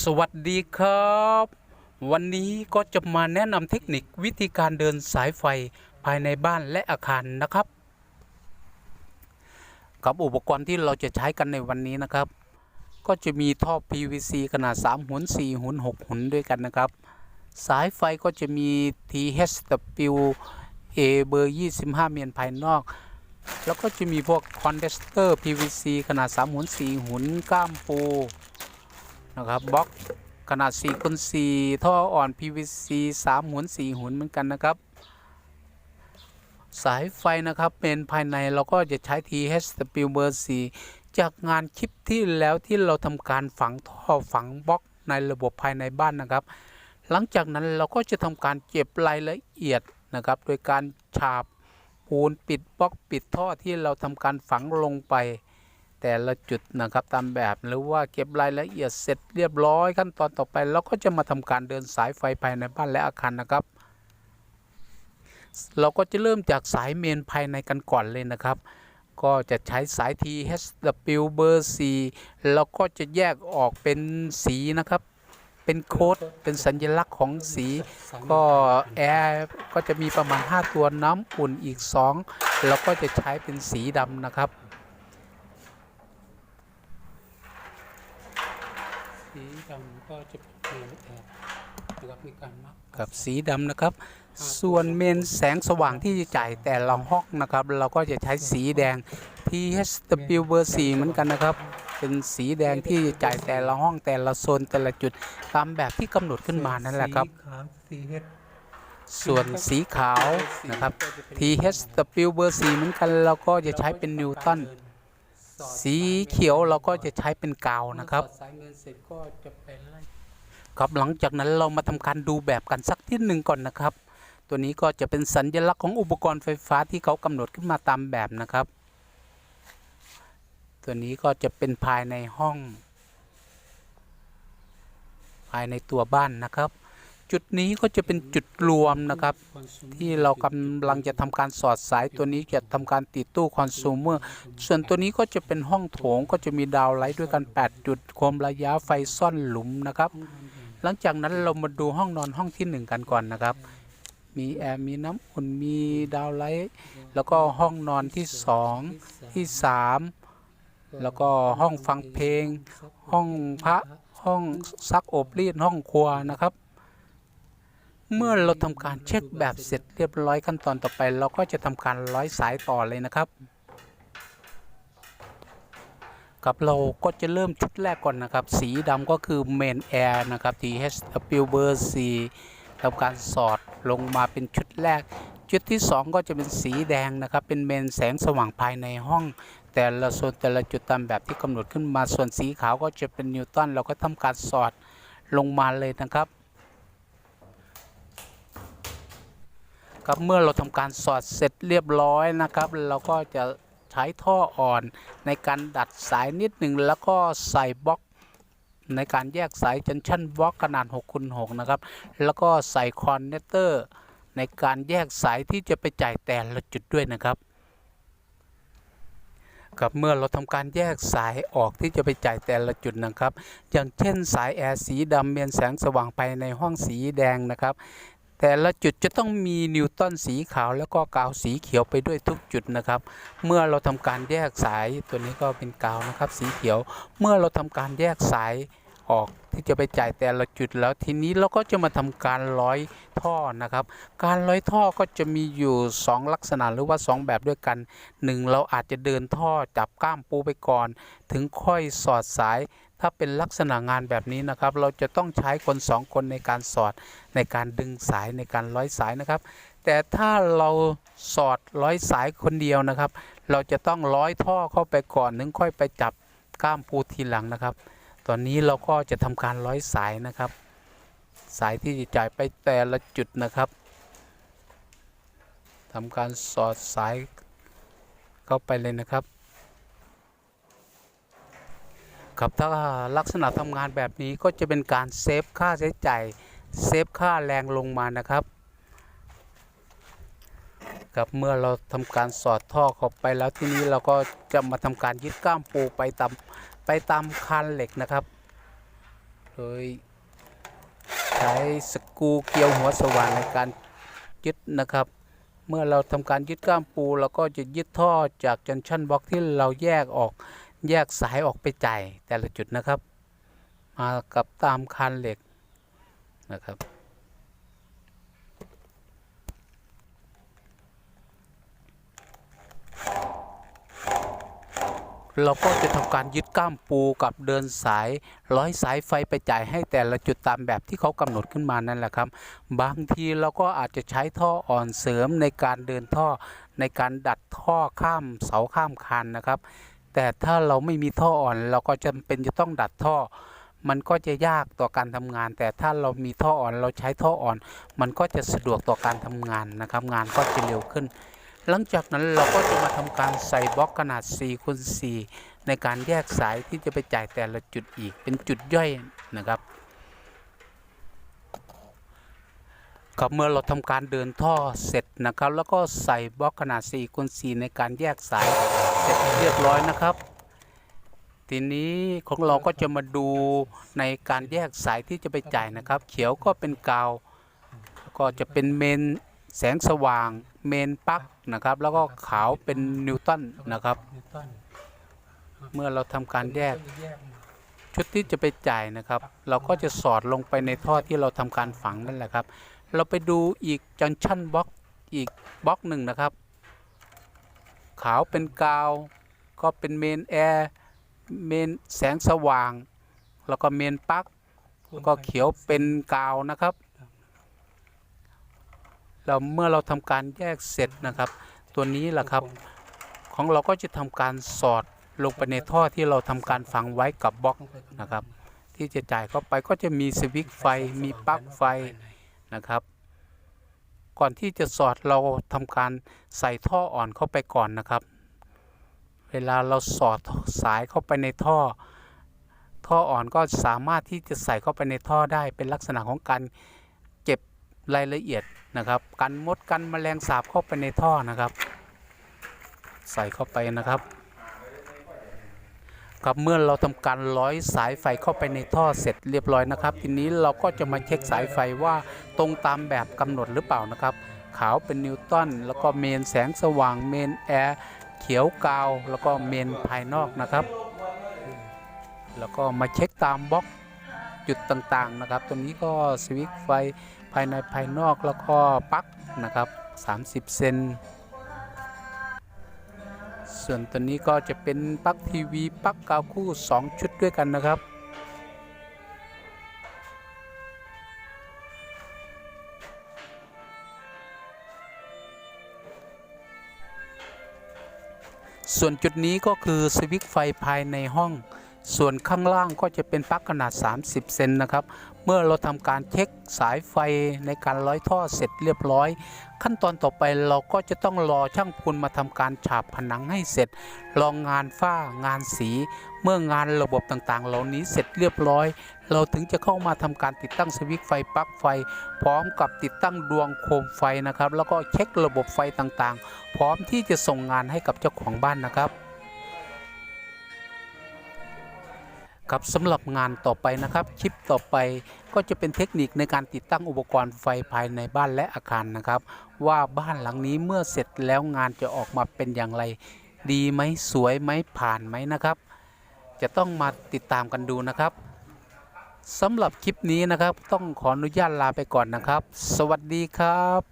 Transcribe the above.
สวัสดีครับ วันนี้ก็จะมาแนะนำเทคนิควิธีการเดินสายไฟภายในบ้านและอาคารนะครับ กับอุปกรณ์ที่เราจะใช้กันในวันนี้นะครับ ก็จะมีท่อ PVC ขนาด 3หุน4หุน6หุนด้วยกันนะครับ สายไฟก็จะมี THW A เบอร์ 25 เมียนภายนอก แล้วก็จะมีพวกคอนเดนเตอร์ PVC ขนาด 3หุน4หุนก้ามปู นะครับบล็อกขนาด4คูณ4ท่ออ่อน PVC 3หุน4หุนเหมือนกันนะครับ สายไฟนะครับเป็นภายในเราก็จะใช้ THW เบอร์4จากงานคลิปที่แล้วที่เราทำการฝังท่อฝังบล็อกในระบบภายในบ้านนะครับ หลังจากนั้นเราก็จะทำการเก็บรายละเอียดนะครับ โดยการฉาบปูนปิดบล็อกปิดท่อที่เราทำการฝังลงไป แต่ละจุดนะครับตามแบบหรือว่าเก็บรายละเอียดเสร็จเรียบร้อยขั้นตอนต่อไปเราก็จะมาทำการเดินสายไฟภายในบ้านและอาคารนะครับ เราก็จะเริ่มจากสายเมนภายในกันก่อนเลยนะครับ ก็จะใช้สาย THW เบอร์4แล้วก็จะแยกออกเป็นสีนะครับเป็นโค้ดเป็นสัญลักษณ์ของสีก็แอร์ก็จะมีประมาณ 5 ตัวน้ำอุ่นอีก 2 แล้วก็จะใช้เป็นสีดำนะครับ สีดำ ก็จะเป็นเมนแอร์นะครับมีการมักกับสีดำนะครับ ส่วนเมนแสงสว่างที่จะจ่ายแต่ละห้องนะครับ เราก็จะใช้สีแดง THW เบอร์4เหมือนกันนะครับ เป็นสีแดงที่จ่ายแต่ละห้องแต่ละโซนแต่ละจุดตามแบบที่กำหนดขึ้นมานั่นแหละครับสีขาวสีเฮ็ด ส่วนสีขาวนะครับ THW เบอร์4เหมือนกันเราก็จะใช้เป็นนิวตัน สีเขียวเราก็จะใช้เป็นกาวนะครับครับหลังจากนั้นเรามาทำการดูแบบกันสักที่หนึ่งก่อนนะครับ ตัวนี้ก็จะเป็นสัญลักษณ์ของอุปกรณ์ไฟฟ้าที่เขากำหนดขึ้นมาตามแบบนะครับ ตัวนี้ก็จะเป็นภายในห้อง ภายในตัวบ้านนะครับ จุดนี้ก็จะเป็นจุดรวมนะครับ ที่เรากำลังจะทำการสอดสายตัวนี้จะทำการติดตู้คอน sumer ส่วนตัวนี้ก็จะเป็นห้องโถงก็จะมีดาวไลท์ด้วยกัน 8 จุดความระยะไฟซ่อนหลุมนะครับ หลังจากนั้นเรามาดูห้องนอนห้องที่ 1 กันก่อนนะครับ มีแอร์มีน้ำอุ่นมีดาวไลท์แล้วก็ห้องนอนที่ 2 ที่ 3 แล้วก็ห้องฟังเพลง ห้องพระห้องซักอบรีดห้องครัวนะครับ เมื่อเราทำการเช็คแบบเสร็จเรียบร้อยขั้นตอนต่อไป เราก็จะทำการร้อยสายต่อเลยนะครับกับเราก็จะเริ่มชุดแรกก่อนนะครับ สีดำก็คือเมนแอร์นะครับ THW เบอร์4ทำการสอดลงมาเป็นชุดแรกจุดที่ 2 ก็จะเป็นสีแดงนะครับ เป็นเมนแสงสว่างภายในห้อง แต่ละโซนแต่ละจุดตามแบบที่กำหนดขึ้นมาส่วนสีขาวก็จะเป็นนิวตันเราก็ทำการสอดลงมาเลยนะครับ ครับเมื่อเราทำการสอดเสร็จเรียบร้อยนะครับ เราก็จะใช้ท่ออ่อนในการดัดสายนิดหนึ่งแล้วก็ใส่บล็อกในการแยกสายจันชั่นบล็อกขนาด6คูณ6นะครับ แล้วก็ใส่คอนเนคเตอร์ในการแยกสายที่จะไปจ่ายแต่ละจุดด้วยนะครับกับเมื่อเราทำการแยกสายออกที่จะไปจ่ายแต่ละจุดนะครับ อย่างเช่นสายแอร์สีดำเมียนแสงสว่างไปในห้องสีแดงนะครับ แต่ละจุดจะต้องมีนิวตันสีขาวแล้วก็กาวสีเขียวไปด้วยทุกจุดนะครับ เมื่อเราทำการแยกสายตัวนี้ก็เป็นกาวนะครับ สีเขียว เมื่อเราทำการแยกสายออกที่จะไปจ่ายแต่ละจุดแล้วทีนี้เราก็จะมาทำการร้อยท่อนะครับ การร้อยท่อก็จะมีอยู่ 2 ลักษณะหรือว่า 2 แบบด้วยกัน 1 เราอาจจะเดินท่อจับก้ามปูไปก่อน ถึงค่อยสอดสาย ถ้าเป็นลักษณะงานแบบนี้นะครับ เราจะต้องใช้คน 2 คนในการสอดในการดึงสายในการร้อยสายนะครับ แต่ถ้าเราสอดร้อยสายคนเดียวนะครับ เราจะต้องร้อยท่อเข้าไปก่อนถึงค่อยไปจับก้ามปูทีหลังนะครับ ตอนนี้เราก็จะทำการร้อยสายนะครับ สายที่จะจ่ายไปแต่ละจุดนะครับทำการสอดสายเข้าไปเลยนะครับ ครับถ้าลักษณะทำงานแบบนี้ก็จะเป็นการเซฟค่าใช้จ่ายเซฟค่าแรงลงมานะครับครับเมื่อเราทำการสอดท่อเข้าไปแล้วที่นี้เราก็จะมาทำการยึดก้ามปูไปตามไปตามคานเหล็กนะครับ โดยใช้สกรูเกลียวหัวสว่านในการยึดนะครับ เมื่อเราทำการยึดก้ามปูเราก็จะยึดท่อจากจันชั่นบล็อกที่เราแยกออก แยกสายออกไปจ่ายแต่ละจุดนะครับ มากับตามคานเหล็กนะครับ เราก็จะทำการยึดก้ามปูกับเดินสายร้อยสายไฟไปจ่ายให้แต่ละจุดตามแบบที่เขากำหนดขึ้นมานั่นแหละครับ บางทีเราก็อาจจะใช้ท่ออ่อนเสริมในการเดินท่อในการดัดท่อข้ามเสาข้ามคันนะครับ แต่ถ้าเราไม่มีท่ออ่อน เราก็จำเป็นจะต้องดัดท่อ มันก็จะยากต่อการทำงาน แต่ถ้าเรามีท่ออ่อนเราใช้ท่ออ่อน มันก็จะสะดวกต่อการทำงานนะครับ งานก็จะเร็วขึ้น หลังจากนั้นเราก็จะมาทำการใส่บล็อกขนาด4คูณ4ในการแยกสายที่จะไปจ่ายแต่ละจุดอีกเป็นจุดย่อยนะครับครับเมื่อเราทำการเดินท่อเสร็จนะครับ แล้วก็ใส่บล็อกขนาด4คูณ4ในการแยกสาย ร็จเรียบร้อยนะครับ ทีนี้ของเราก็จะมาดูในการแยกสายที่จะไปจ่ายนะครับ เขียวก็เป็นกาวแล้วก็จะเป็นเมนแสงสว่างเมนปลั๊กนะครับ แล้วก็ขาวเป็นนิวตันนะครับ เมื่อเราทำการแยกชุดที่จะไปจ่ายนะครับ เราก็จะสอดลงไปในท่อที่เราทำการฝังนั่นแหละครับ เราไปดูอีกจังชั่นบล็อกอีกบล็อกหนึ่งนะครับ ขาวเป็นกาว ก็เป็นเมนแอร์เมนแสงสว่าง แล้วก็เมนปลั๊กแล้วก็เขียวเป็นกาวนะครับเราเมื่อเราทำการแยกเสร็จนะครับ ตัวนี้แหละครับ ของเราก็จะทำการสอดลงไปในท่อที่เราทำการฝังไว้กับบล็อกนะครับ ที่จะจ่ายเข้าไปก็จะมีสวิตช์ไฟมีปลั๊กไฟนะครับ ก่อนที่จะสอดเราทำการใส่ท่ออ่อนเข้าไปก่อนนะครับ เวลาเราสอดสายเข้าไปในท่อ ท่ออ่อนก็สามารถที่จะใส่เข้าไปในท่อได้เป็นลักษณะของการเก็บรายละเอียดนะครับกันมดกันแมลงสาบเข้าไปในท่อนะครับ ใส่เข้าไปนะครับ ครับเมื่อเราทำการร้อยสายไฟเข้าไปในท่อเสร็จเรียบร้อยนะครับ ทีนี้เราก็จะมาเช็คสายไฟว่าตรงตามแบบกำหนดหรือเปล่านะครับ ขาวเป็นนิวตันแล้วก็เมนแสงสว่างเมนแอร์เขียวกาว แล้วก็เมนภายนอกนะครับ แล้วก็มาเช็คตามบล็อกจุดต่างๆนะครับตรงนี้ก็สวิตช์ไฟภายในภายนอกแล้วก็ปลั๊กนะครับ 30 เซน ส่วนตัวนี้ก็จะเป็นปลั๊กทีวีปลั๊กกาวคู่ 2 ชุดด้วยกันนะครับ ส่วนจุดนี้ก็คือสวิตช์ไฟภายในห้อง ส่วนข้างล่างก็จะเป็นปลั๊กขนาด 30 เซนนะครับ เมื่อเราทำการเช็คสายไฟในการร้อยท่อเสร็จเรียบร้อย ขั้นตอนต่อไปเราก็จะต้องรอช่างพูนมาทำการฉาบผนังให้เสร็จลองงานฝ้างานสี เมื่องานระบบต่างๆ เหล่านี้เสร็จเรียบร้อย เราถึงจะเข้ามาทำการติดตั้งสวิตช์ไฟปลั๊กไฟ พร้อมกับติดตั้งดวงโคมไฟนะครับ แล้วก็เช็คระบบไฟต่างๆ พร้อมที่จะส่งงานให้กับเจ้าของบ้านนะครับ ครับสำหรับงานต่อไปนะครับคลิปต่อไปก็จะเป็นเทคนิคในการติดตั้งอุปกรณ์ไฟภายในบ้านและอาคารนะครับ ว่าบ้านหลังนี้เมื่อเสร็จแล้วงานจะออกมาเป็นอย่างไร ดีไหมสวยไหมผ่านไหมนะครับ จะต้องมาติดตามกันดูนะครับสำหรับคลิปนี้นะครับ ต้องขออนุญาตลาไปก่อนนะครับ สวัสดีครับ